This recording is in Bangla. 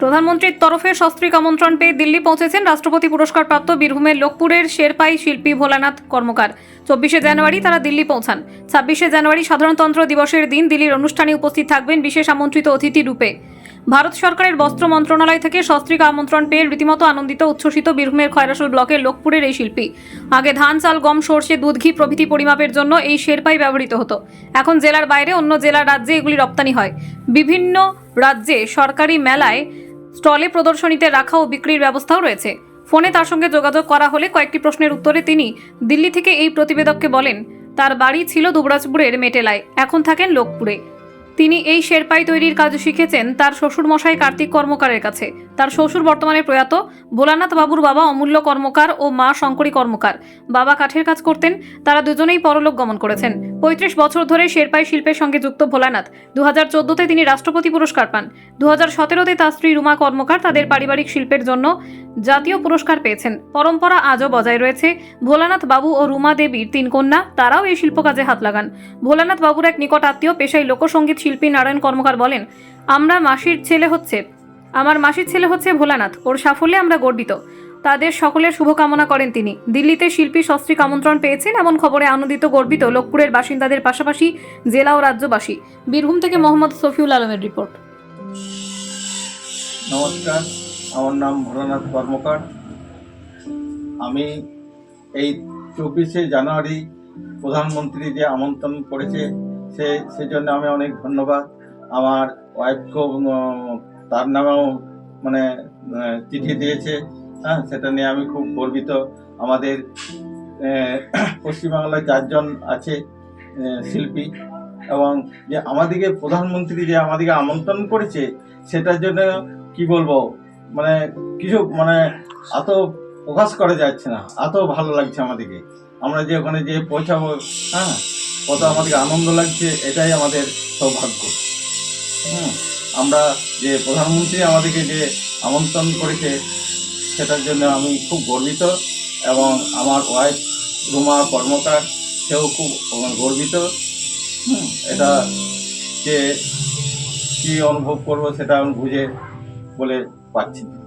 প্রধানমন্ত্রীর তরফে সস্ত্রীক আমন্ত্রণ পেয়ে দিল্লি পৌঁছেছেন রাষ্ট্রপতি পুরস্কারপ্রাপ্ত বীরভূমের লোকপুরের শেরপাই শিল্পী ভোলানাথ কর্মকার। চব্বিশে জানুয়ারি তারা দিল্লি পৌঁছান। ছাব্বিশে জানুয়ারি সাধারণতন্ত্র দিবসের দিন দিল্লির অনুষ্ঠানে উপস্থিত থাকবেন বিশেষ আমন্ত্রিত অতিথি রূপে। ভারত সরকারের বস্ত্র মন্ত্রণালয় থেকে সস্ত্রীক আমন্ত্রণ পেয়ে রীতিমতো আনন্দিত, উচ্ছ্বসিত বীরভূমের খয়রাসুল ব্লকের লোকপুরের এই শিল্পী। আগে ধান, চাল, গম, সর্ষে, দুধ, ঘি প্রভৃতি পরিমাপের জন্য এই শেরপাই ব্যবহৃত হতো। এখন জেলার বাইরে অন্য জেলার রাজ্যে এগুলি রপ্তানি হয়। বিভিন্ন রাজ্যে সরকারি মেলায় স্টলে প্রদর্শনীতে রাখা ও বিক্রির ব্যবস্থাও রয়েছে। ফোনে তার সঙ্গে যোগাযোগ করা হলে কয়েকটি প্রশ্নের উত্তরে তিনি, দিল্লি থেকে এই প্রতিবেদককে বলেন, তার বাড়ি ছিল দুবরাজপুরের মেটেলায়, এখন থাকেন লোকপুরে। তিনি এই শেরপাই তৈরির কাজ শিখেছেন তার শ্বশুর মশাই কার্তিক কর্মকারের কাছে। তার শ্বশুর বর্তমানে প্রয়াত ভোলানাথ বাবুর বাবা অমূল্য কর্মকার ও মা শঙ্করী কর্মকার। বাবা কাঠের কাজ করতেন, তারা দুজনেই পরলোক গমন করেছেন। পঁয়ত্রিশ বছর ধরে শেরপাই শিল্পের সঙ্গে যুক্ত ভোলানাথ। দু হাজার চোদ্দোতে তিনি রাষ্ট্রপতি পুরস্কার পান। দু হাজার সতেরোতে তার স্ত্রী রুমা কর্মকার তাদের পারিবারিক শিল্পের জন্য জাতীয় পুরস্কার পেয়েছেন। পরম্পরা আজও বজায় রয়েছে। ভোলানাথ বাবু ও রুমা দেবীর তিন কন্যা, তারাও এই শিল্পকাজে হাত লাগান। ভোলানাথ বাবুর এক নিকট আত্মীয় পেশায় লোকসঙ্গীত শিল্পী নারায়ণ কর্মকার বলেন, আমরা মাসির ছেলে হচ্ছে, আমার মাসির ছেলে হচ্ছে ভোলানাথ, ওর সাফল্যে আমরা গর্বিত। তাদের সকলের শুভকামনা করেন তিনি। দিল্লিতে শিল্পী সস্ত্রীক আমন্ত্রণ পেয়েছেন এমন খবরে আনন্দিত, গর্বিত লোকপুরের বাসিন্দাদের পাশাপাশি জেলা ও রাজ্যবাসী। বীরভূম থেকে মোহাম্মদ সফিউল আলমের রিপোর্ট। নমস্কার, আমার নাম ভোলানাথ কর্মকার। আমি এই চব্বিশে জানুয়ারি প্রধানমন্ত্রী যে আমন্ত্রণ করেছে সে, সেজন্য আমি অনেক ধন্যবাদ। আমার ওয়াইফকেও তার নামেও মানে চিঠি দিয়েছে। হ্যাঁ সেটা নিয়ে আমি খুব গর্বিত। আমাদের পশ্চিমবাংলায় চারজন আছে শিল্পী। এবং যে আমাদেরকে প্রধানমন্ত্রী যে আমাদেরকে আমন্ত্রণ করেছে, সেটার জন্য কি বলব? মানে কিছু মানে এত প্রকাশ করা যাচ্ছে না। এত ভালো লাগছে আমাদেরকে। আমরা যে ওখানে যে পৌঁছাবো হ্যাঁ কত আমাদেরকে আনন্দ লাগছে, এটাই আমাদের সৌভাগ্য। হুম? আমরা যে প্রধানমন্ত্রী আমাদেরকে যে আমন্ত্রণ করেছে, সেটার জন্য আমি খুব গর্বিত এবং আমার ওয়াইফ রুমা, কর্মকার, সেও খুব গর্বিত। হুম? এটা যে কী অনুভব করব সেটা আমি বুঝে বলে পাচ্ছি না।